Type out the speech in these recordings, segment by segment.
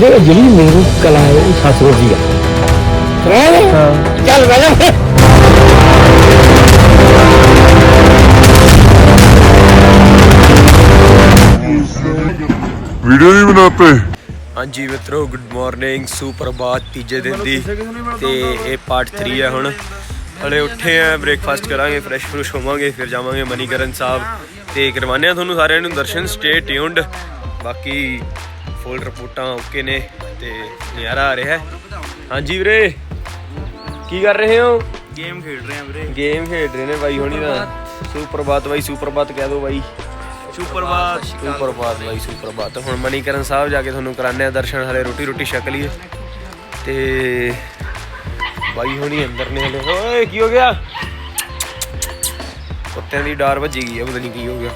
ਵਿੱਚ ਜਿਹੜੀ ਮੈਨੂੰ ਕਲਾ ਹੈ ਉਹ ਸਤਿਗੁਰ ਦੀ ਚੱਲ ਜਾ ਵੀਡੀਓ ਨਹੀਂ ਬਣਾਤੇ। ਹਾਂਜੀ ਮਿੱਤਰੋ ਗੁੱਡ ਮਾਰਨਿੰਗ ਸੁਪਰਬਾਤ ਤੀਜੇ ਦਿਨ ਦੀ। ਤੇ ਇਹ ਪਾਰਟ 3 ਹੈ ਹੁਣ। ਹਲੇ ਉੱਠੇ ਆ ਬ੍ਰੇਕਫਾਸਟ ਕਰਾਂਗੇ ਫਰੈਸ਼ ਫਰੂਸ਼ ਹੋਵਾਂਗੇ ਫਿਰ ਜਾਵਾਂਗੇ ਮਨੀਕਰਨ ਸਾਹਿਬ। ਤੇ ਕਰਵਾਉਂਦੇ ਆ ਤੁਹਾਨੂੰ ਸਾਰਿਆਂ ਨੂੰ ਦਰਸ਼ਨ ਸਟੇ ਟਿਊਨਡ ਬਾਕੀ ਫੁੱਲ ਰਿਪੋਰਟਾਂ ਓਕੇ ਨੇ ਤੇ ਨਜ਼ਾਰਾ ਆ ਰਿਹਾ ਹੈ। ਹਾਂਜੀ ਵੀਰੇ ਕੀ ਕਰ ਰਹੇ ਹੋ? ਗੇਮ ਖੇਡ ਰਹੇ ਆ ਵੀਰੇ। ਗੇਮ ਖੇਡ ਰਹੇ ਨੇ ਬਾਈ ਹੋਣੀ ਦਾ। ਸੁਪਰਬਾਤ। ਬਾਈ ਸੁਪਰਬਾਤ ਕਹਿ ਦਿਓ ਬਾਈ। ਸੁਪਰਬਾਤ। ਸੁਪਰਬਾਤ ਬਾਈ ਸੁਪਰਬਾਤ। ਹੁਣ ਮਨੀਕਰਨ ਸਾਹਿਬ ਜਾ ਕੇ ਤੁਹਾਨੂੰ ਕਰਾਣੇ ਆ ਦਰਸ਼ਨ ਹਲੇ ਰੋਟੀ ਰੋਟੀ ਛਕ ਲਈਏ। ਤੇ ਬਾਈ ਹੋਣੀ ਅੰਦਰ ਨੇ ਹਲੇ। ਓਏ ਕੀ ਹੋ ਗਿਆ? ਕੁੱਤਿਆਂ ਦੀ ਡਾਰ ਵੱਜੀ ਗਈ ਆ ਪਤਾ ਨਹੀਂ ਕੀ ਹੋ ਗਿਆ।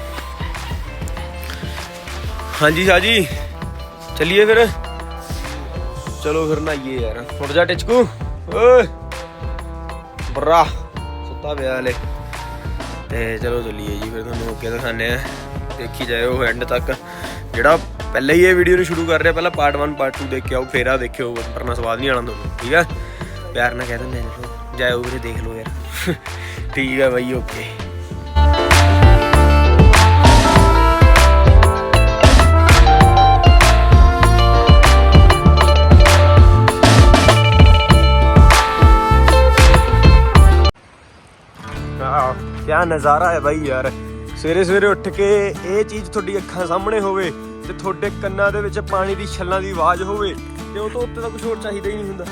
ਹਾਂਜੀ ਸਾਜੀ ਚੱਲੀਏ ਫਿਰ। ਚਲੋ ਫਿਰ ਨਹਾਈਏ ਯਾਰ। ਉੱਠ ਜਾ ਟਿਚਕੂ। ਓਏ। ਬਰਾ ਸੁੱਤਾ ਪਿਆ ਹਲੇ। ਤੇ ਚਲੋ ਚੱਲੀਏ ਜੀ, ਫਿਰ ਤੁਹਾਨੂੰ ਓਕੇ ਦਿਖਾਣੇ ਆ ਦੇਖੀ ਜਾਇਓ ਐਂਡ ਤੱਕ। ਜਿਹੜਾ ਪਹਿਲਾਂ ਹੀ ਇਹ ਵੀਡੀਓ ਨੂੰ ਸ਼ੁਰੂ ਕਰ ਰਿਹਾ, ਪਹਿਲਾਂ ਪਾਰਟ 1 ਪਾਰਟ 2 ਦੇਖ ਕੇ ਆਓ ਫੇਰ ਆ ਦੇਖਿਓ ਵਰਨਾ ਸਵਾਦ ਨਹੀਂ ਆਣਾ ਤੁਹਾਨੂੰ। ਠੀਕ ਆ? ਪਿਆਰ ਨਾਲ ਕਹਿ ਦਿੰਦੇ ਨੇ ਜਾਇਓ ਵੀਰੇ, ਦੇਖ ਲਓ ਯਾਰ। ਠੀਕ ਆ ਬਾਈ ਓਕੇ ਆਹ ਕਿਆ ਨਜ਼ਾਰਾ ਹੈ ਬਾਈ ਯਾਰ। ਸਵੇਰੇ ਸਵੇਰੇ ਉੱਠ ਕੇ ਇਹ ਚੀਜ਼ ਤੁਹਾਡੀ ਅੱਖਾਂ ਸਾਹਮਣੇ ਹੋਵੇ ਤੇ ਤੁਹਾਡੇ ਕੰਨਾਂ ਦੇ ਵਿੱਚ ਪਾਣੀ ਦੀ ਛੱਲਾਂ ਦੀ ਆਵਾਜ਼ ਹੋਵੇ ਤੇ ਉਹ ਤੋਂ ਉੱਤੇ ਤਾਂ ਕੁਝ ਹੋਰ ਚਾਹੀਦਾ ਹੀ ਨਹੀਂ ਹੁੰਦਾ।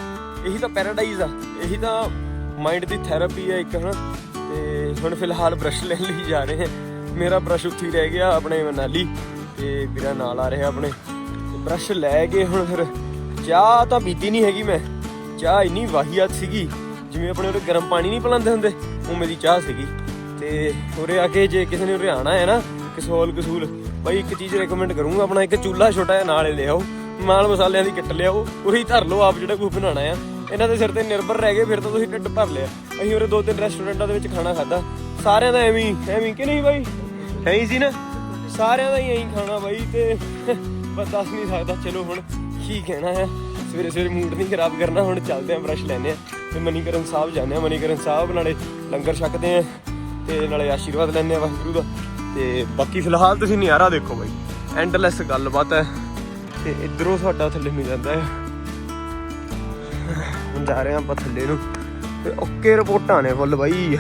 ਇਹੀ ਤਾਂ ਪੈਰਾਡਾਈਜ਼ ਆ। ਇਹੀ ਤਾਂ ਮਾਈਂਡ ਦੀ ਥੈਰੇਪੀ ਆ ਇੱਕ, ਹਨਾ? ਤੇ ਹੁਣ ਫਿਲਹਾਲ ਬ੍ਰਸ਼ ਲੈਣ ਲਈ ਜਾ ਰਹੇ ਹਾਂ ਮੇਰਾ ਬ੍ਰਸ਼ ਉੱਥੇ ਹੀ ਰਹਿ ਗਿਆ, ਆਪਣੇ ਮਨਾਲੀ। ਤੇ ਵੀਰਾ ਨਾਲ ਆ ਰਿਹਾ ਆਪਣੇ। ਤੇ ਬ੍ਰਸ਼ ਲੈ ਕੇ ਹੁਣ ਫਿਰ ਚਾਹ ਤਾਂ ਪੀਤੀ ਨਹੀਂ ਹੈਗੀ ਮੈਂ। ਚਾਹ ਇੰਨੀ ਵਾਹੀਆਤ ਸੀਗੀ, ਜਿਵੇਂ ਆਪਣੇ ਉਰੇ ਗਰਮ ਪਾਣੀ ਨਹੀਂ ਪਿਲਾਉਂਦੇ ਹੁੰਦੇ। ਉਹ ਮੇਰੀ ਚਾਹ ਸੀਗੀ। ਤੇ ਉਰੇ ਆ ਕੇ ਜੇ ਕਿਸੇ ਨੇ ਉਰੇ ਆਣਾ ਹੈ ਨਾ, ਕਸੋਲ, ਕਸੂਲ। ਬਾਈ ਇੱਕ ਚੀਜ਼ ਰეკਮੈਂਡ ਕਰੂੰਗਾ ਆਪਣਾ, ਇੱਕ ਚੁੱਲ੍ਹਾ ਛੋਟਾ ਜਿਹਾ ਨਾਲੇ ਲਿਆਓ। ਮਾਲ ਮਸਾਲਿਆਂ ਦੀ ਕਿੱਟ ਲਿਆਓ, ਉਹੀ ਧਰ ਲਓ ਆਪ ਜਿਹੜਾ ਕੋਈ ਬਣਾਉਣਾ ਆ। ਇਹਨਾਂ ਦੇ ਸਿਰ ਤੇ ਨਿਰਭਰ ਰਹਿ ਗਏ, ਫਿਰ ਤਾਂ ਤੁਸੀਂ ਢਿੱਡ ਭਰ ਲਿਆ। ਅਸੀਂ ਉਰੇ ਦੋ ਤਿੰਨ ਰੈਸਟੋਰੈਂਟਾਂ ਦੇ ਵਿੱਚ ਖਾਣਾ ਖਾਦਾ ਸਾਰਿਆਂ ਦਾ ਐਵੇਂ ਹੀ, ਐਵੇਂ ਕਿ ਨਹੀਂ ਬਾਈ? ਹੈ ਹੀ ਸੀ ਨਾ? ਸਾਰਿਆਂ ਦਾ ਹੀ ਐਂ ਖਾਣਾ ਬਾਈ ਤੇ ਬਸ ਦੱਸ ਨਹੀਂ ਸਕਦਾ। ਚਲੋ ਹੁਣ ਕੀ ਕਹਿਣਾ ਹੈ। ਸਵੇਰੇ ਸਵੇਰੇ ਮੂਡ ਨਹੀਂ ਖਰਾਬ ਕਰਨਾ, ਹੁਣ ਚੱਲਦੇ ਆਂ ਬ੍ਰਸ਼ ਲੈਨੇ ਆ ਤੇ ਮਨੀਕਰਨ ਸਾਹਿਬ ਜਾਂਦੇ ਆ, ਮਨੀਕਰਨ ਸਾਹਿਬ ਨਾਲੇ ਲੰਗਰ ਛਕਦੇ ਆ ਤੇ ਨਾਲੇ ਆਸ਼ੀਰਵਾਦ ਲੈਂਦੇ ਆ ਵਾਹਿਗੁਰੂ ਦਾ। ਤੇ ਬਾਕੀ ਫਿਲਹਾਲ ਤੁਸੀਂ ਨਜ਼ਾਰਾ ਦੇਖੋ ਬਾਈ ਐਂਡਲੈਸ ਗੱਲਬਾਤ ਹੈ ਤੇ ਇਧਰੋਂ ਸਾਡਾ ਥੱਲੇ ਮਿਲ ਜਾਂਦਾ ਹੈ। ਹੁਣ ਜਾ ਰਹੇ ਆਂ ਆਪਾਂ ਥੱਲੇ ਨੂੰ। ਤੇ ਓਕੇ ਰਿਪੋਰਟਾਂ ਨੇ ਫੁੱਲ ਬਾਈ।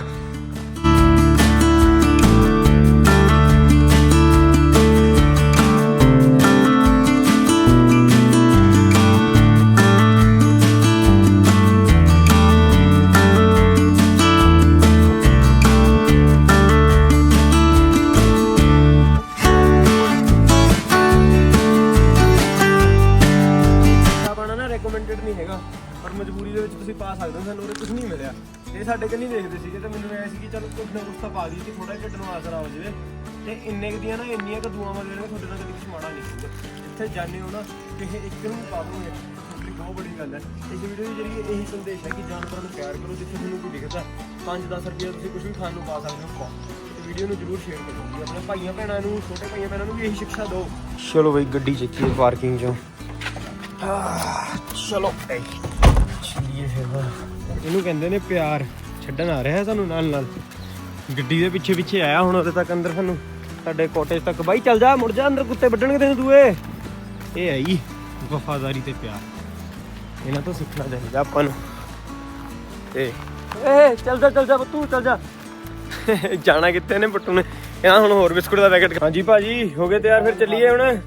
ਤੁਸੀਂ ਪਾ ਸਕਦੇ ਹੋ ਸਾਨੂੰ ਉਹਦੇ ਕੁਝ ਨਹੀਂ ਮਿਲਿਆ। ਇਹ ਸਾਡੇ ਕੰਨੀ ਦੇਖਦੇ ਸੀਗੇ ਤੇ ਮੈਨੂੰ ਐ ਸੀ ਕਿ ਚਲੋ ਕੁਝ ਨਾ ਕੁਝ ਤਾਂ ਪਾ ਦਈਏ ਕਿ ਥੋੜਾ ਢਿੱਡ ਨੂੰ ਆਸਰਾ ਹੋ ਜਾਵੇ। ਤੇ ਇੰਨੇ ਕੁ ਦੀਆਂ ਨਾ ਇੰਨੀਆਂ ਕੁ ਦੁਆਵਾਂ ਦੇਣਗੇ ਤੁਹਾਡੇ ਨਾਲ ਕਦੀ ਕੁਝ ਮਾੜਾ ਨਹੀਂ ਹੋਊਗਾ ਇੱਥੇ ਜਾਣੇ ਹੋ ਨਾ ਕਿਸੇ ਇੱਕ ਨੂੰ ਪਾ ਦੋਗੇ ਤੁਹਾਡੀ ਬਹੁਤ ਬੜੀ ਗੱਲ ਹੈ। ਇਸ ਵੀਡੀਓ ਦੇ ਜਰੀਏ ਇਹੀ ਸੰਦੇਸ਼ ਹੈ ਕਿ ਜਾਨਵਰਾਂ ਨੂੰ ਪਿਆਰ ਕਰੋ ਜਿੱਥੇ ਤੁਹਾਨੂੰ ਕੋਈ ਦਿਖਦਾ 5-10 ਰੁਪਏ ਤੁਸੀਂ ਕੁਝ ਵੀ ਖਾਣ ਨੂੰ ਪਾ ਸਕਦੇ ਹੋ ਪਾਓ। ਵੀਡੀਓ ਨੂੰ ਜਰੂਰ ਸ਼ੇਅਰ ਕਰੋ। ਆਪਣੇ ਭਾਈਆਂ ਭੈਣਾਂ ਨੂੰ ਛੋਟੇ ਭਾਈਆਂ ਭੈਣਾਂ ਨੂੰ ਵੀ ਇਹੀ ਸਿੱਖਿਆ ਦਿਓ। ਚਲੋ ਬਈ ਗੱਡੀ ਚੱਕੀਏ ਪਾਰਕਿੰਗ ਚੋਂ। ਚਲੋ ਚਲੀਏ ਫਿਰ ਇਹਨੂੰ ਕਹਿੰਦੇ ਨੇ ਪਿਆਰ। ਛੱਡਣ ਆ ਰਿਹਾ ਸਾਨੂੰ ਨਾਲ ਨਾਲ। ਗੱਡੀ ਦੇ ਪਿੱਛੇ ਪਿੱਛੇ ਆਇਆ ਹੁਣ ਉਹਦੇ ਤੱਕ ਅੰਦਰ ਸਾਨੂੰ। ਸਾਡੇ ਕੋਟੇਜ ਤੱਕ। ਬਾਈ, ਚੱਲ ਜਾ, ਮੁੜ ਜਾ, ਅੰਦਰ ਕੁੱਤੇ ਵੱਢਣਗੇ ਤੈਨੂੰ ਦੂਏ। ਇਹ ਆਈ ਵਫਾਦਾਰੀ ਤੇ ਪਿਆਰ। ਇਹਨਾਂ ਤੋਂ ਸਿੱਖਣਾ ਚਾਹੀਦਾ ਆਪਾਂ ਨੂੰ। ਤੇ ਏ ਚੱਲ ਜਾ ਚੱਲ ਜਾ ਤੂੰ ਚੱਲ ਜਾ। ਜਾਣਾ ਕਿੱਥੇ ਨੇ ਪੱਟੂ ਨੇ? ਇਹਨਾਂ ਹੁਣ ਹੋਰ ਬਿਸਕੁਟ ਦਾ ਪੈਕੇਟ ਹਾਂਜੀ ਭਾਜੀ, ਹੋ ਗਏ ਤਿਆਰ, ਫਿਰ ਚੱਲੀਏ ਹੁਣ।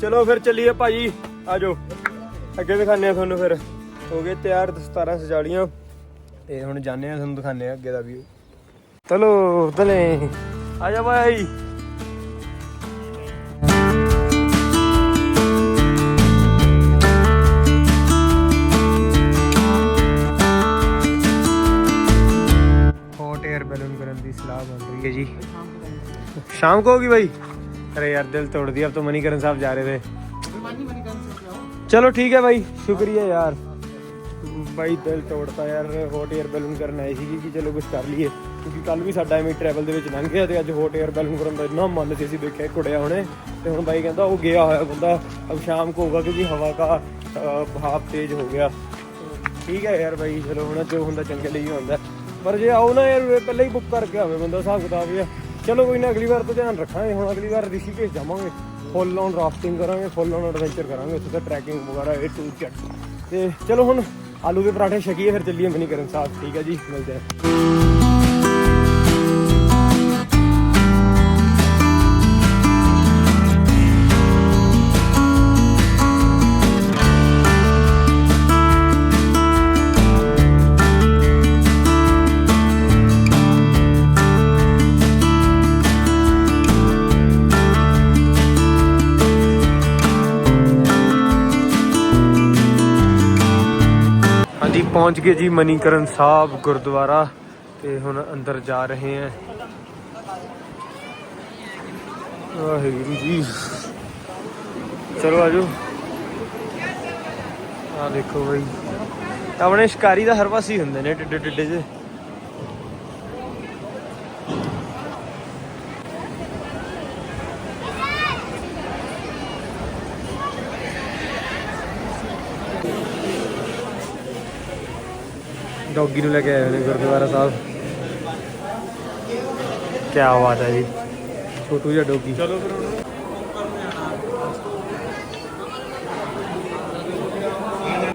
ਚਲੋ ਫਿਰ ਚੱਲੀਏ ਭਾਜੀ। ਆਜੋ ਅੱਗੇ ਦਿਖਾਣੇ ਆ ਤੁਹਾਨੂੰ ਫਿਰ। ਹੋ ਗਏ ਤਿਆਰ 17 ਸਜਾਲੀਆਂ। ਤੇ ਹੁਣ ਜਾਣੇ ਆ ਤੁਹਾਨੂੰ ਦਿਖਾਣੇ ਆ ਅੱਗੇ ਦਾ ਵੀ ਚਲੋ ਤਲੇ ਆ ਜਾ ਬਾਈ। ਏਅਰ ਬੈਲੂਨ ਕਰਨ ਦੀ ਸਲਾਹ ਬਣ ਰਹੀ ਹੈ ਜੀ। ਸ਼ਾਮ ਕੋ ਗਈ ਬਾਈ? ਅਰੇ ਯਾਰ ਦਿਲ ਤੋੜ ਦਿਆ ਅਬ ਤਾਂ ਮਨੀਕਰਨ ਸਾਹਿਬ ਜਾ ਰਹੇ थे ਚਲੋ ਠੀਕ ਹੈ ਬਾਈ ਸ਼ੁਕਰੀਆ ਯਾਰ। ਬਾਈ ਦਿਲ ਤੋੜਤਾ ਯਾਰ ਹੌਟ 에ਅਰ ਬੈਲੂਨ ਕਰਨ ਆਏ ਸੀ ਕਿ ਚਲੋ ਕੁਝ ਕਰ ਲਈਏ। ਕਿਉਂਕਿ ਕੱਲ ਵੀ ਸਾਡਾ ਐਵੇਂ ਟਰੈਵਲ ਦੇ ਵਿੱਚ ਲੰਘ ਗਿਆ ਤੇ ਅੱਜ ਹੌਟ 에ਅਰ ਬੈਲੂਨ ਕਰਨ ਦਾ ਇੰਨਾ ਮਨ ਸੀ, ਅਸੀਂ ਦੇਖਿਆ ਕੁੜਿਆ ਹੁਣੇ। ਤੇ ਹੁਣ ਬਾਈ ਕਹਿੰਦਾ ਉਹ ਗਿਆ ਹੋਇਆ ਬੰਦਾ, ਅਬ ਸ਼ਾਮ ਕੋ ਹੋਗਾ ਕਿਉਂਕਿ ਹਵਾ ਦਾ ਭਾਪ ਤੇਜ਼ ਹੋ ਗਿਆ। ਠੀਕ ਹੈ ਯਾਰ ਬਾਈ, ਚਲੋ ਹੁਣ ਜੋ ਹੁੰਦਾ ਚੰਗੇ ਲਈ ਹੀ ਹੁੰਦਾ। ਪਰ ਜੇ ਆਓ ਨਾ ਯਾਰ ਪਹਿਲਾਂ ਹੀ ਬੁੱਕ ਕਰਕੇ ਆਵੇ ਬੰਦਾ, ਹਿਸਾਬ ਕਿਤਾਬ ਇਹ ਚਲੋ ਕੋਈ ਨਾ, ਅਗਲੀ ਵਾਰ ਤੋਂ ਧਿਆਨ ਰੱਖਾਂਗੇ, ਹੁਣ ਅਗਲੀ ਵਾਰ ਰਿਸ਼ੀਕੇਸ਼ ਜਾਵਾਂਗੇ। ਫੁੱਲ ਔਨ ਰਾਫਟਿੰਗ ਕਰਾਂਗੇ ਫੁੱਲ ਔਨ ਐਡਵੈਂਚਰ ਕਰਾਂਗੇ, ਉੱਥੇ ਤਾਂ ਟਰੈਕਿੰਗ ਵਗੈਰਾ ਇਹ ਟੂ ਜੈਟ ਤੇ ਚਲੋ ਹੁਣ ਆਲੂ ਦੇ ਪਰਾਠੇ ਛਕੀਏ ਫਿਰ ਚੱਲੀਏ ਮਨੀ ਕਰਨ ਸਾਹਿਬ। ਠੀਕ ਹੈ ਜੀ ਮਿਲਦੇ ਹਾਂ। ਪਹੁੰਚ ਗਏ ਜੀ ਮਨੀਕਰਨ ਸਾਹਿਬ ਗੁਰਦੁਆਰਾ ਤੇ ਹੁਣ ਅੰਦਰ ਜਾ ਰਹੇ ਹਾਂ ਵਾਹਿਗੁਰੂ ਜੀ। ਚਲੋ ਆਜੋ ਆ ਦੇਖੋ ਬਈ। ਆਪਣੇ ਸ਼ਿਕਾਰੀ ਦਾ ਹਰ ਪਾਸੇ ਹੁੰਦੇ ਨੇ ਟਿੱਡੇ ਟਿੱਡੇ ਜੇ ਡੌਗੀ ਨੂੰ ਲੈ ਕੇ ਆਏ ਹੋਏ ਨੇ ਗੁਰਦੁਆਰਾ ਸਾਹਿਬ। ਕੀ ਬਾਤ ਹੈ ਜੀ। ਛੋਟੂ ਜਿਹਾ ਡੌਗੀ। ਚਲੋ ਫਿਰ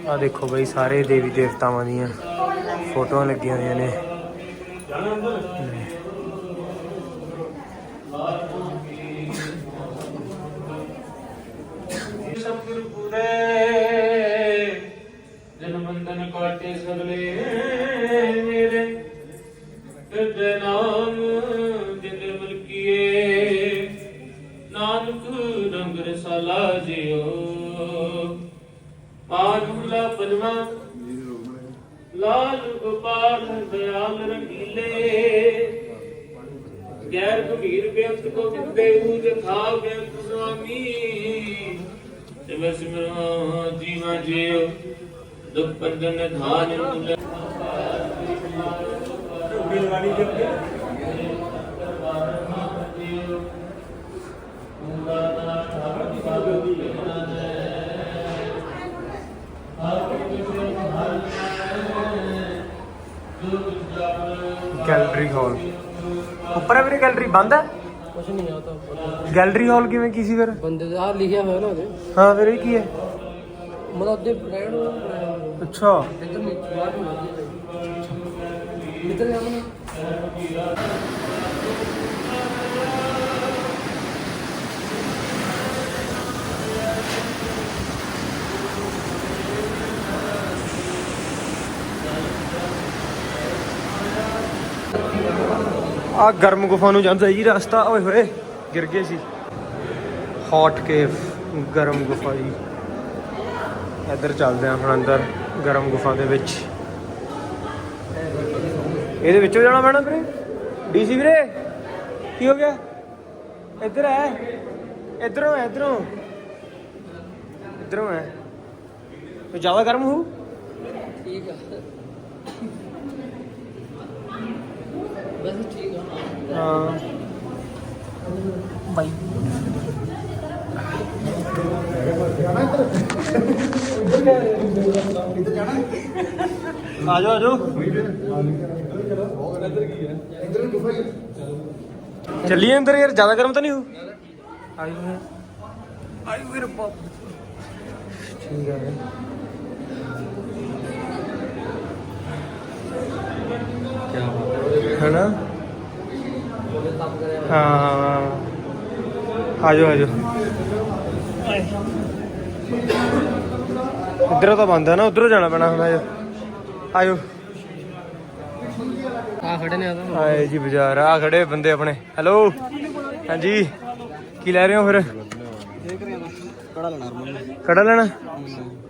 ਆ ਦੇਖੋ ਬਈ ਸਾਰੇ ਦੇਵੀ ਦੇਵਤਾਵਾਂ ਦੀਆਂ ਫੋਟੋਆਂ ਲੱਗੀਆਂ ਹੋਈਆਂ ਨੇ। ਮਾਨੂਲਾ ਪਨਵਾ ਲਾਲ ਗੋਪਾਲ ਦਇਆਲ ਰੰਗੀਲੇ। ਗੈਰ ਗੰਭੀਰ ਬੇਅੰਤ ਕੋ ਬਿੰਦੇ ਹੂਜ ਖਾ ਬੇਅੰਤ ਸੁਆਮੀ। ਤੇ ਸਿਮਰਾਂ ਜੀਵਾ ਜਿਓ, ਦੁਖ ਪੰਜਨ ਧਾਨ ਮੁਲ। ਗੈਲਰੀ ਹਾਲ ਉੱਪਰ ਹੈ ਵੀਰੇ ਗੈਲਰੀ ਬੰਦ ਹੈ ਕੁਛ ਨਹੀਂ ਆ ਤਾਂ ਗੈਲਰੀ ਹਾਲ ਕਿਵੇਂ ਕੀ ਸੀ ਫਿਰ ਬੰਦੇ ਦਾ ਆਹ ਲਿਖਿਆ ਹੋਇਆ ਨਾ ਉਹਦੇ ਹਾਂ ਫਿਰ ਇਹ ਕੀ ਹੈ ਮਤਲਬ ਉਹਦੇ ਬ੍ਰਾਂਡ ਨੂੰ ਅੱਛਾ ਇੱਧਰ ਨੀਚੇ ਬਾਹਰ ਨੂੰ ਲੱਗੀ ਇੱਧਰ ਜਾਣਾ ਆ ਗਰਮ ਗੁਫਾ ਨੂੰ ਜਾਂਦਾ ਜੀ ਰਸਤਾ, ਓਏ ਹੋਏ, ਗਿਰ ਗਏ ਸੀ ਹੌਟ ਕੇਵ ਗਰਮ ਗੁਫਾ ਜੀ। ਇੱਧਰ ਚੱਲਦੇ ਆਂ ਹੁਣ ਅੰਦਰ, ਗਰਮ ਗੁਫਾ ਦੇ ਵਿੱਚ। ਇਹਦੇ ਵਿੱਚੋਂ ਜਾਣਾ ਪੈਣਾ ਵੀਰੇ? ਡੀਸੀ ਵੀਰੇ, ਕੀ ਹੋ ਗਿਆ? ਇੱਧਰ ਹੈ ਇੱਧਰੋਂ ਹੈ ਇੱਧਰੋਂ। ਇੱਧਰੋਂ ਹੈ ਤੇ ਜ਼ਿਆਦਾ ਗਰਮ ਹੋਊ? ਠੀਕ ਆ। ਬਸ ਠੀਕ ਹਾਂ ਬਾਈ। ਆ ਜਾਓ ਆ ਜਾਓ ਚੱਲੀਏ ਅੰਦਰ ਯਾਰ ਜ਼ਿਆਦਾ ਗਰਮ ਤਾਂ ਨਹੀਂ ਹੋ? ਆਈ ਹੋਏ ਆਈ ਵੀਰ ਬਾਪ ਠੀਕ ਹੈ ਕੀ ਬਾਤ ਹੈ। ਹੈਨਾ? ਹਾਂ ਹਾਂ ਆ ਜਾਓ ਆ ਜਾਓ ਇੱਧਰੋਂ ਤਾਂ ਬੰਦ ਹੈ ਨਾ ਉਧਰੋਂ ਜਾਣਾ ਪੈਣਾ ਹੁਣ ਆਜੋ। ਆਜੋ। ਆ ਖੜੇ ਨੇ ਆ ਤਾਂ ਆਏ ਜੀ ਬਾਜ਼ਾਰ ਆ ਖੜੇ ਬੰਦੇ ਆਪਣੇ। ਹੈਲੋ? ਹਾਂਜੀ। ਕੀ ਲੈ ਰਹੇ ਹੋ ਫਿਰ? ਕੜਾ ਲੈਣਾ।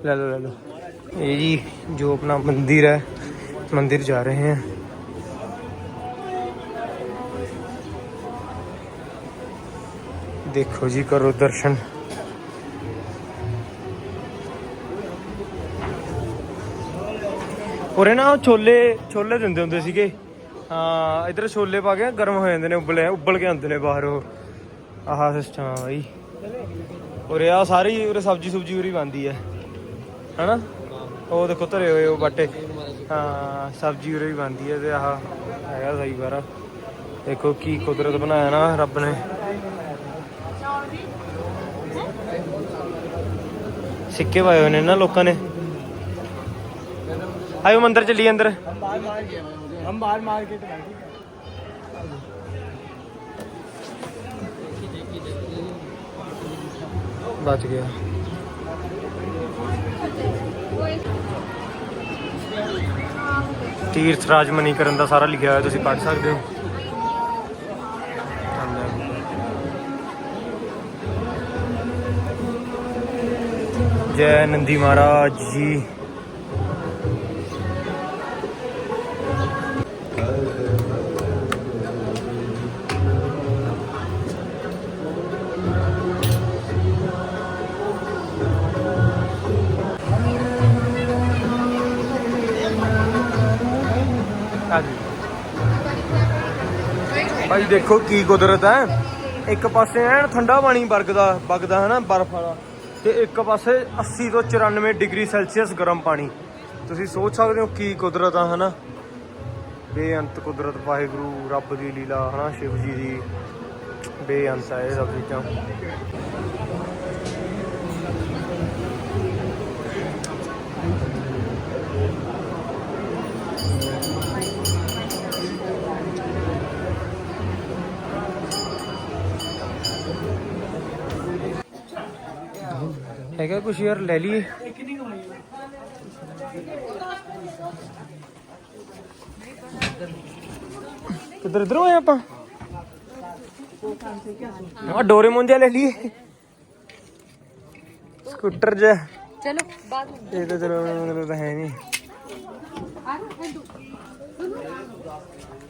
ਲੈ ਲਓ ਲੈ ਲਓ। ਇਹ ਜੀ ਜੋ ਆਪਣਾ ਮੰਦਿਰ ਹੈ ਮੰਦਿਰ ਜਾ ਰਹੇ हैं ਦੇਖੋ ਜੀ, ਕਰੋ ਦਰਸ਼ਨ। ਉਰੇ ਨਾ ਉਹ ਛੋਲੇ ਛੋਲੇ ਦਿੰਦੇ ਹੁੰਦੇ ਸੀਗੇ। ਹਾਂ, ਇਧਰ ਛੋਲੇ ਪਾ ਕੇ ਗਰਮ ਹੋ ਜਾਂਦੇ ਨੇ, ਉਬਲੇ, ਉਬਲ ਕੇ ਆਉਂਦੇ ਨੇ ਬਾਹਰ। ਉਹ ਆਹ ਸਿਸਟਮ ਆ ਬਾਈ। ਉਰੇ ਆ ਸਾਰੀ ਉਰੇ ਸਬਜੀ ਸੁਬਜੀ ਉਰੀ ਬਣਦੀ ਹੈ ਹਨਾ? ਉਹ ਦੇਖੋ ਧਰੇ ਹੋਏ ਉਹ ਬਾਟੇ। ਹਾਂ, ਸਬਜੀ ਉਰੇ ਵੀ ਬਣਦੀ ਹੈ ਤੇ ਆਹ ਹੈਗਾ ਸਹੀ ਬਾਰਾ ਦੇਖੋ ਕੀ ਕੁਦਰਤ ਬਣਾਇਆ ਨਾ ਰੱਬ ਨੇ। ਸਿੱਕੇ ਪਾਏ ਹੋਏ ਨੇ ਨਾ ਲੋਕਾਂ ਨੇ। ਆਇਓ ਮੰਦਰ ਚੱਲੀ ਅੰਦਰ। ਹਮ ਬਾਹਰ ਮਾਰਕੀਟ ਬੈਠੇ ਬਚ ਗਿਆ। ਤੀਰਥ ਰਾਜ ਮਨੀਕਰਨ ਦਾ ਸਾਰਾ ਲਿਖਿਆ ਹੋਇਆ ਤੁਸੀਂ ਪੜ ਸਕਦੇ ਹੋ। ਜੈ ਨੰਦੀ ਮਹਾਰਾਜ ਜੀ। ਭਾਈ ਦੇਖੋ ਕੀ ਕੁਦਰਤ ਹੈ। ਇੱਕ ਪਾਸੇ ਐਨ ਠੰਡਾ ਪਾਣੀ ਵਰਗਦਾ ਵਗਦਾ ਹੈ ਨਾ ਬਰਫ਼ ਵਾਲਾ। ਤੇ ਇੱਕ ਪਾਸੇ 80 ਤੋਂ 94 ਡਿਗਰੀ ਸੈਲਸੀਅਸ ਗਰਮ ਪਾਣੀ। ਤੁਸੀਂ ਸੋਚ ਸਕਦੇ ਹੋ ਕੀ ਕੁਦਰਤ ਆ, ਹਨਾ? ਬੇਅੰਤ ਕੁਦਰਤ, ਵਾਹਿਗੁਰੂ, ਰੱਬ ਦੀ ਲੀਲਾ, ਹਨਾ, ਸ਼ਿਵ ਜੀ ਦੀ ਬੇਅੰਤ ਆ ਇਹ ਸਭ ਚੀਜ਼ਾਂ। है कुछ यार ले लिए? किधर इधर हो आप डोरे मुंजे ले लिए। स्कूटर जे चलो बाद में। इधर तो, तो मतलब है नहीं।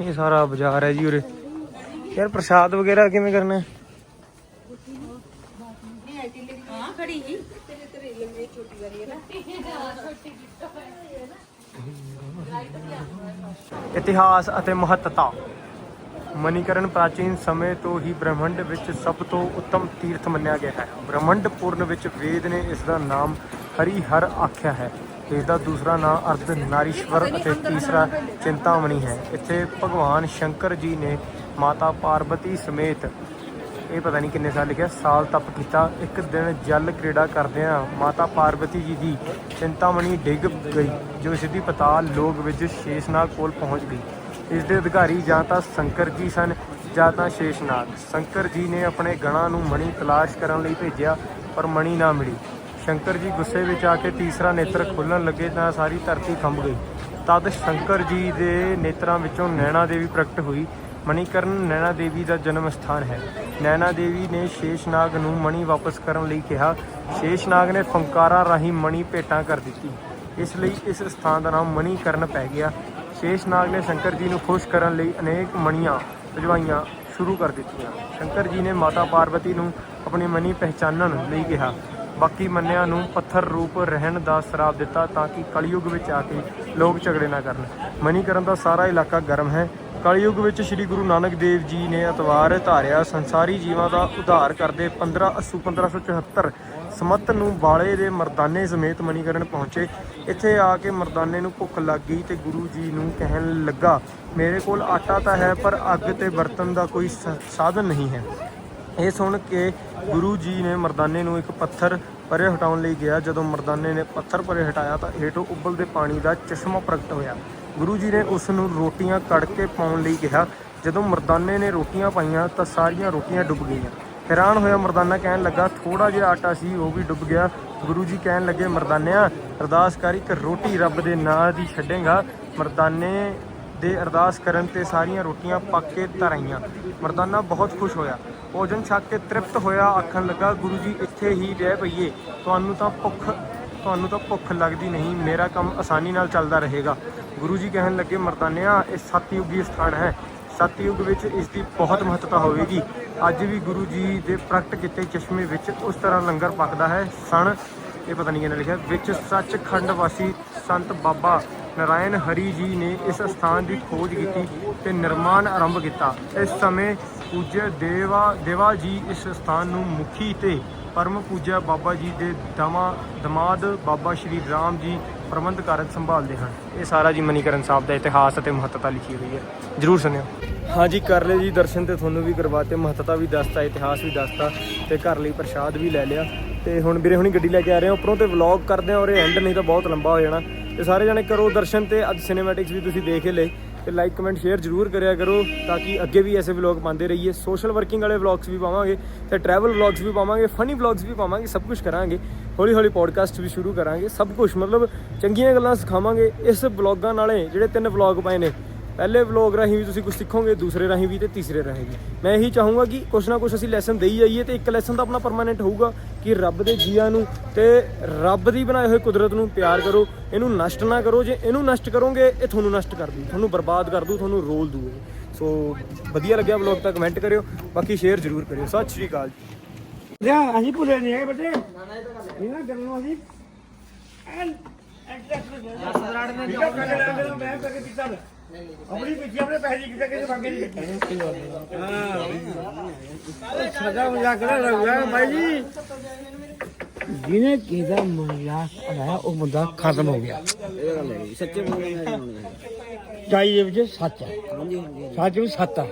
ये सारा बाज़ार है जी यार प्रसाद वगैरह किमें करना है? ਇਤਿਹਾਸ ਅਤੇ ਮਹੱਤਤਾ। ਮਨੀਕਰਨ ਪ੍ਰਾਚੀਨ ਸਮੇਂ ਤੋਂ ਹੀ ਬ੍ਰਹਮੰਡ ਵਿੱਚ ਸਭ ਤੋਂ ਉੱਤਮ ਤੀਰਥ ਮੰਨਿਆ ਗਿਆ ਹੈ। ਬ੍ਰਹਮੰਡ ਪੂਰਨ ਵਿੱਚ ਵੇਦ ਨੇ ਇਸ ਦਾ ਨਾਮ ਹਰੀ ਹਰ ਆਖਿਆ ਹੈ। ਇਸ ਦਾ ਦੂਸਰਾ ਨਾਮ ਅਰਧ ਨਾਰੀਸ਼ਵਰ ਅਤੇ ਤੀਸਰਾ ਚਿੰਤਾਮਣੀ ਹੈ। ਇੱਥੇ ਭਗਵਾਨ ਸ਼ੰਕਰ ਜੀ ਨੇ ਮਾਤਾ ਪਾਰਵਤੀ ਸਮੇਤ ਇਹ ਪਤਾ ਨਹੀਂ ਕਿੰਨੇ ਸਾਲ ਲਿਖਿਆ, ਸਾਲ ਤਪ ਕੀਤਾ, ਇੱਕ ਦਿਨ ਜਲ ਕ੍ਰੀੜਾ ਕਰਦਿਆਂ ਮਾਤਾ ਪਾਰਵਤੀ ਜੀ ਦੀ ਚਿੰਤਾਮਣੀ ਡਿੱਗ ਗਈ, ਜੋ ਸਿੱਧੀ ਪਤਾਲ ਲੋਕ ਵਿੱਚ ਸ਼ੇਸ਼ਨਾਗ ਕੋਲ ਪਹੁੰਚ ਗਈ। ਇਸ ਦੇ ਅਧਿਕਾਰੀ ਜਾਂ ਤਾਂ ਸ਼ੰਕਰ ਜੀ ਸਨ ਜਾਂ ਤਾਂ ਸ਼ੇਸ਼ਨਾਗ। ਸ਼ੰਕਰ ਜੀ ਨੇ ਆਪਣੇ ਗਣਾਂ ਨੂੰ ਮਣੀ ਤਲਾਸ਼ ਕਰਨ ਲਈ ਭੇਜਿਆ, ਪਰ ਮਣੀ ਨਾ ਮਿਲੀ। ਸ਼ੰਕਰ ਜੀ ਗੁੱਸੇ ਵਿੱਚ ਆ ਕੇ ਤੀਸਰਾ ਨੇਤਰ ਖੋਲਣ ਲੱਗੇ ਤਾਂ ਸਾਰੀ ਧਰਤੀ ਕੰਬ ਗਈ। ਤਦ ਸ਼ੰਕਰ ਜੀ ਦੇ ਨੇਤਰਾਂ ਵਿੱਚੋਂ ਨੈਣਾ ਦੇਵੀ ਪ੍ਰਗਟ ਹੋਈ। ਮਣੀਕਰਨ ਨੈਣਾ ਦੇਵੀ ਦਾ ਜਨਮ ਸਥਾਨ ਹੈ। ਨੈਣਾ ਦੇਵੀ ਨੇ ਸ਼ੇਸ਼ਨਾਗ ਨੂੰ ਮਣੀ ਵਾਪਸ ਕਰਨ ਲਈ ਕਿਹਾ। ਸ਼ੇਸ਼ਨਾਗ ਨੇ ਫੰਕਾਰਾ ਰਾਹੀਂ ਮਣੀ ਭੇਟਾਂ ਕਰ ਦਿੱਤੀ। ਇਸ ਲਈ ਇਸ ਸਥਾਨ ਦਾ ਨਾਮ ਮਣੀਕਰਨ ਪੈ ਗਿਆ। ਸ਼ੇਸ਼ਨਾਗ ਨੇ ਸ਼ੰਕਰ ਜੀ ਨੂੰ ਖੁਸ਼ ਕਰਨ ਲਈ ਅਨੇਕ ਮਣੀਆਂ ਭਜਵਾਈਆਂ ਸ਼ੁਰੂ ਕਰ ਦਿੱਤੀਆਂ। ਸ਼ੰਕਰ ਜੀ ਨੇ ਮਾਤਾ ਪਾਰਵਤੀ ਨੂੰ ਆਪਣੀ ਮਨੀ ਪਹਿਚਾਨਣ ਲਈ ਕਿਹਾ। ਬਾਕੀ ਮੰਨਿਆਂ ਨੂੰ ਪੱਥਰ ਰੂਪ ਰਹਿਣ ਦਾ ਸਰਾਪ ਦਿੱਤਾ ਤਾਂ ਕਿ ਕਲਯੁਗ ਵਿੱਚ ਆ ਕੇ ਲੋਕ ਝਗੜੇ ਨਾ ਕਰਨ। ਮਨੀਕਰਨ ਦਾ ਸਾਰਾ ਇਲਾਕਾ ਗਰਮ ਹੈ। ਕਲਯੁਗ ਵਿੱਚ ਸ੍ਰੀ ਗੁਰੂ ਨਾਨਕ ਦੇਵ ਜੀ ਨੇ ਅਤਵਾਰ ਧਾਰਿਆ ਸੰਸਾਰੀ ਜੀਵਾਂ ਦਾ ਉਧਾਰ ਕਰਦੇ 15 ਅਸੂ 1574 ਸਮਤ ਨੂੰ ਬਾਲੇ ਦੇ ਮਰਦਾਨੇ ਸਮੇਤ ਮਨੀਕਰਨ ਪਹੁੰਚੇ। ਇੱਥੇ ਆ ਕੇ ਮਰਦਾਨੇ ਨੂੰ ਭੁੱਖ ਲੱਗ ਗਈ ਤੇ ਗੁਰੂ ਜੀ ਨੂੰ ਕਹਿਣ ਲੱਗਾ, ਮੇਰੇ ਕੋਲ ਆਟਾ ਤਾਂ ਹੈ, ਪਰ ਅੱਗ ਤੇ ਬਰਤਨ ਦਾ ਕੋਈ ਸ- ਸਾਧਨ ਨਹੀਂ ਹੈ। ਇਹ ਸੁਣ ਕੇ ਗੁਰੂ ਜੀ ਨੇ ਮਰਦਾਨੇ ਨੂੰ ਇੱਕ ਪੱਥਰ ਪਰੇ ਹਟਾਉਣ ਲਈ ਗਿਆ। ਜਦੋਂ ਮਰਦਾਨੇ ਨੇ ਪੱਥਰ ਪਰੇ ਹਟਾਇਆ ਤਾਂ ਹੇਠੋਂ ਉਬਲਦੇ ਪਾਣੀ ਦਾ ਚਸ਼ਮਾ ਪ੍ਰਗਟ ਹੋਇਆ। ਗੁਰੂ ਜੀ ਨੇ ਉਸ ਨੂੰ ਰੋਟੀਆਂ ਕੜ ਕੇ ਪਾਉਣ ਲਈ ਕਿਹਾ। ਜਦੋਂ ਮਰਦਾਨੇ ਨੇ ਰੋਟੀਆਂ ਪਾਈਆਂ ਤਾਂ ਸਾਰੀਆਂ ਰੋਟੀਆਂ ਡੁੱਬ ਗਈਆਂ। ਹੈਰਾਨ ਹੋਇਆ ਮਰਦਾਨਾ ਕਹਿਣ ਲੱਗਾ ਥੋੜਾ ਜਿਹਾ ਆਟਾ ਸੀ, ਉਹ ਵੀ ਡੁੱਬ ਗਿਆ। ਗੁਰੂ ਜੀ ਕਹਿਣ ਲੱਗੇ, ਮਰਦਾਨਿਆਂ, ਅਰਦਾਸ ਕਰ, ਇੱਕ ਰੋਟੀ ਰੱਬ ਦੇ ਨਾਂ ਦੀ ਛੱਡੇਗਾ। ਮਰਦਾਨੇ ਦੇ ਅਰਦਾਸ ਕਰਨ ਤੇ ਸਾਰੀਆਂ ਰੋਟੀਆਂ ਪੱਕ ਕੇ ਧਰ ਮਰਦਾਨਾ ਬਹੁਤ ਖੁਸ਼ ਹੋਇਆ। ਭੋਜਨ ਛਕ ਕੇ ਤ੍ਰਿਪਤ ਹੋਇਆ, ਆਖਣ ਲੱਗਾ, ਗੁਰੂ ਜੀ, ਇੱਥੇ ਹੀ ਰਹਿ ਪਈਏ। ਤੁਹਾਨੂੰ ਤਾਂ ਭੁੱਖ, ਤੁਹਾਨੂੰ ਤਾਂ ਭੁੱਖ ਲੱਗਦੀ ਨਹੀਂ। ਮੇਰਾ ਕੰਮ ਆਸਾਨੀ ਨਾਲ ਚੱਲਦਾ ਰਹੇਗਾ। ਗੁਰੂ ਜੀ ਕਹਿਣ ਲੱਗੇ, ਮਰਦਾਨਿਆਂ, ਇਹ ਸਤਿਯੁਗੀ ਸਥਾਨ ਹੈ। ਸਤਯੁਗ ਵਿੱਚ ਇਸ ਦੀ ਬਹੁਤ ਮਹੱਤਤਾ ਹੋਵੇਗੀ। ਅੱਜ ਵੀ ਗੁਰੂ ਜੀ ਦੇ ਪ੍ਰਗਟ ਕੀਤੇ ਚਸ਼ਮੇ ਵਿੱਚ ਉਸ ਤਰ੍ਹਾਂ ਲੰਗਰ ਪੱਕਦਾ ਹੈ। ਸਣ, ਇਹ ਪਤਾ ਨਹੀਂ ਕਿਹਨੇ ਲਿਖਿਆ, ਵਿੱਚ ਸੱਚਖੰਡ ਵਾਸੀ ਸੰਤ ਬਾਬਾ ਨਾਰਾਇਣ ਹਰੀ ਜੀ ਨੇ ਇਸ ਸਥਾਨ ਦੀ ਖੋਜ ਕੀਤੀ ਤੇ ਨਿਰਮਾਣ ਆਰੰਭ ਕੀਤਾ। ਇਸ ਸਮੇਂ ਪੂਜਯ ਦੇਵਾ ਦੇਵਾ ਜੀ ਇਸ ਸਥਾਨ ਨੂੰ ਮੁਖੀ ਤੇ ਪਰਮ ਪੂਜਾ ਬਾਬਾ ਜੀ ਦੇ ਦਮਾ ਦਮਾਦ ਬਾਬਾ ਸ਼੍ਰੀ ਰਾਮ ਜੀ ਪ੍ਰਬੰਧ ਕਾਰਜ ਸੰਭਾਲਦੇ ਹਨ। ਇਹ ਸਾਰਾ ਜੀ ਮਨੀਕਰਨ ਸਾਹਿਬ ਦਾ ਇਤਿਹਾਸ ਅਤੇ ਮਹੱਤਤਾ ਲਿਖੀ ਹੋਈ ਹੈ। ਜਰੂਰ ਸੁਣਿਓ। ਹਾਂਜੀ, ਕਰ ਲਏ ਜੀ, ਦਰਸ਼ਨ ਤੇ ਤੁਹਾਨੂੰ ਵੀ ਕਰਵਾਤੇ ਮਹੱਤਤਾ ਵੀ ਦੱਸਤਾ, ਇਤਿਹਾਸ ਵੀ ਦੱਸਤਾ ਤੇ ਘਰ ਲਈ ਪ੍ਰਸ਼ਾਦ ਵੀ ਲੈ ਲਿਆ। ਤੇ ਹੁਣ ਵੀਰੇ ਹੁਣੀ ਗੱਡੀ ਲੈ ਕੇ ਆ ਰਹੇ ਹਾਂ, ਉੱਪਰੋਂ ਤੇ ਵਲੌਗ ਕਰਦੇ ਹਾਂ ਔਰ ਇਹ ਐਂਡ ਨਹੀਂ ਤਾਂ ਬਹੁਤ ਲੰਬਾ ਹੋ ਜਾਣਾ। ਤੇ ਸਾਰੇ ਜਣੇ ਕਰੋ ਦਰਸ਼ਨ ਤੇ ਅੱਜ ਸਿਨੇਮੈਟਿਕਸ ਵੀ ਤੁਸੀਂ ਦੇਖ ਹੀ ਲਏ। ਤੇ ਲਾਈਕ ਕਮੈਂਟ ਸ਼ੇਅਰ ਜਰੂਰ ਕਰਿਆ ਕਰੋ ਤਾਂ ਕਿ ਅੱਗੇ ਵੀ ਐਸੇ ਵਲੌਗ ਪਾਉਂਦੇ ਰਹੀਏ। ਸੋਸ਼ਲ ਵਰਕਿੰਗ ਵਾਲੇ ਵਲੌਗਸ ਵੀ ਪਾਵਾਂਗੇ ਤੇ ਟਰੈਵਲ ਵਲੌਗਸ ਵੀ ਪਾਵਾਂਗੇ ਫਨੀ ਵਲੌਗਸ ਵੀ ਪਾਵਾਂਗੇ, ਸਭ ਕੁਝ ਕਰਾਂਗੇ। ਹੌਲੀ ਹੌਲੀ ਪੋਡਕਾਸਟ ਵੀ ਸ਼ੁਰੂ ਕਰਾਂਗੇ। ਸਭ ਕੁਝ ਮਤਲਬ ਚੰਗੀਆਂ ਗੱਲਾਂ ਸਿਖਾਵਾਂਗੇ ਇਸ ਵਲੌਗਾਂ ਨਾਲੇ, ਜਿਹੜੇ ਤਿੰਨ ਵਲੌਗ ਪਾਏ ਨੇ। ਪਹਿਲੇ ਵਲੌਗ ਰਾਹੀਂ ਵੀ ਤੁਸੀਂ ਕੁਝ ਸਿੱਖੋਗੇ ਦੂਸਰੇ ਰਾਹੀਂ ਵੀ ਤੇ ਤੀਸਰੇ ਰਾਹੀਂ ਵੀ ਮੈਂ ਇਹੀ ਚਾਹੂੰਗਾ ਕਿ ਕੁਛ ਨਾ ਕੁਛ ਅਸੀਂ ਲੈਸਨ ਦੇਈ ਜਾਈਏ ਤੇ ਇੱਕ ਲੈਸਨ ਤਾਂ ਆਪਣਾ ਪਰਮਾਨੈਂਟ ਹੋਊਗਾ ਕਿ ਰੱਬ ਦੇ ਜੀਆਂ ਨੂੰ ਤੇ ਰੱਬ ਦੀ ਬਣਾਏ ਹੋਏ ਕੁਦਰਤ ਨੂੰ ਪਿਆਰ ਕਰੋ ਇਹਨੂੰ ਨਸ਼ਟ ਨਾ ਕਰੋ ਜੇ ਇਹਨੂੰ ਨਸ਼ਟ ਕਰੋਗੇ ਇਹ ਤੁਹਾਨੂੰ ਨਸ਼ਟ ਕਰ ਦੂ ਤੁਹਾਨੂੰ ਬਰਬਾਦ ਕਰ ਦੂ ਤੁਹਾਨੂੰ ਰੋਲ ਦੂ ਸੋ ਵਧੀਆ ਲੱਗਿਆ ਵਲੌਗ ਤਾਂ ਕਮੈਂਟ ਕਰਿਓ ਬਾਕੀ ਸ਼ੇਅਰ ਜ਼ਰੂਰ ਕਰਿਓ ਸਤਿ ਸ਼੍ਰੀ ਅਕਾਲ ਲਿਆ ਅਸੀਂ ਭੁੱਲੇ ਨਹੀਂ ਹੈਗੇ ਬੱਚੇ ਇਹਨਾਂ ਗੱਲਾਂ ਨੂੰ ਅਸੀਂ ਐਨ ਐਕਸਟਰਾ ਨੇ ਜੋ ਕਰ ਲਿਆ ਮੈਂ ਕਰਕੇ ਕੀਤਾ ਆਪਣੀ ਪਿੱਛੇ ਆਪਣੇ ਪੈਸੇ ਦੀ ਕਿਤੇ ਮੰਗੇ ਨਹੀਂ ਹਾਂ। ਸਦਾ ਮਜ਼ਾਕ ਕਰ ਰਿਹਾ ਭਾਈ ਜੀ? ਜਿਹਨੇ ਕਿਹਦਾ ਮਜ਼ਾਕ ਬਣਾਇਆ ਉਹ ਬੰਦਾ ਖਤਮ ਹੋ ਗਿਆ। ਇਹ ਗੱਲ ਹੈ ਸੱਚੇ ਬੋਲਣਾ ਚਾਹੀ ਦੇ ਵਿੱਚ ਸੱਚ ਹੈ ਸੱਚ ਵਿੱਚ ਸੱਤ ਆ।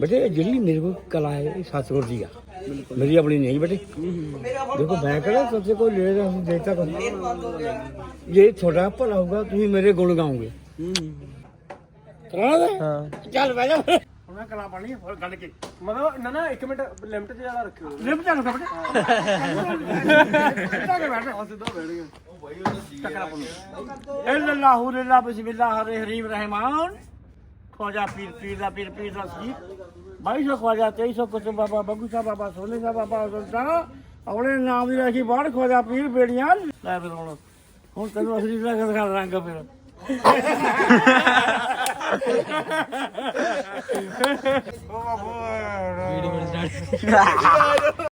ਬੇਟੇ, ਜਿਹੜੀ ਮੇਰੇ ਕੋਲ ਕਲਾ ਹੈ, ਇਹ ਸਤਿਗੁਰ ਦੀ ਆ। ਮੇਰੀ ਆਪਣੀ ਨਹੀਂ ਬੇਟੇ। ਦੇਖੋ, ਮੈਂ ਕਿਹੜਾ ਸੱਚੇ ਕੋਈ ਲੈ ਰਿਹਾ ਹੂੰ ਦੇਖਤਾ ਜੇ ਤੁਹਾਡਾ ਭਲਾ ਹੋਊਗਾ, ਤੁਸੀਂ ਮੇਰੇ ਗੁਣ ਗਾਓਗੇ। ਕਰਾ ਦੇ ਹਾਂ। ਚੱਲ ਬਹਿ ਜਾ। ਹੁਣ ਮੈਂ ਕਲਾ ਪਾਣੀ ਹੋਰ ਗੱਲ ਕੇ? ਮਤਲਬ ਨਾ ਨਾ 1 ਮਿੰਟ ਲਿਮਟ 'ਚ ਜ਼ਿਆਦਾ ਰੱਖਿਓ। ਲਿਪ ਚੱਲ ਕੱਪੜੇ ਟੱਕ ਬੈਠ ਸਿੱਧਾ ਬੈਠ ਗਿਆ ਟੱਕਰਾ ਪਾ ਅੱਲਾਹੁ ਲਿਲਾ ਬਿਸਮਿਲ੍ਲਾਹ ਹਰੇ ਹਰੀਮ ਰਹਿਮਾਨ। ਖਵਾਜਾ ਪੀਰ ਪੀਰ ਦਾ ਪੀਰ ਪੀਰ ਦਾ ਸੀ 2200 ਖਵਾਜਾ 2300 ਕੁਤਬ ਬਾਬਾ ਬੱਗੂ ਸਾਹਿਬ ਬਾਬਾ ਸੋਨੇ ਸਾਹਿਬ ਬਾਬਾ ਸੁਲਤਾਨ ਆਪਣੇ ਨਾਮ ਦੀ ਰੱਖੀ ਬਾਹਰ ਖਵਾਜਾ ਪੀਰ ਬੇੜੀਆਂ। ਲੈ ਫਿਰ ਹੁਣ ਹੁਣ ਤੈਨੂੰ ਅਸਲੀ ਦਿਖਾ ਰੰਗ ਫਿਰ। Boa, boa.